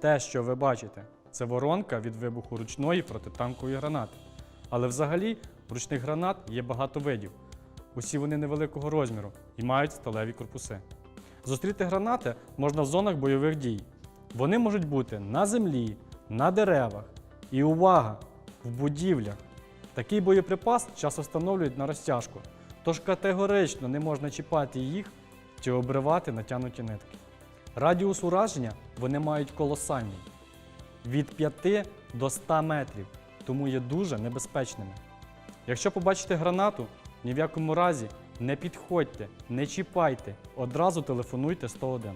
Те, що ви бачите, це воронка від вибуху ручної протитанкової гранати. Але взагалі ручних гранат є багато видів. Усі вони невеликого розміру і мають сталеві корпуси. Зустріти гранати можна в зонах бойових дій. Вони можуть бути на землі, на деревах і увага! В будівлях. Такий боєприпас часто встановлюють на розтяжку, тож категорично не можна чіпати їх чи обривати натягнуті нитки. Радіус ураження вони мають колосальний від 5 до 100 метрів, тому є дуже небезпечними. Якщо побачите гранату, ні в якому разі не підходьте, не чіпайте, одразу телефонуйте 101.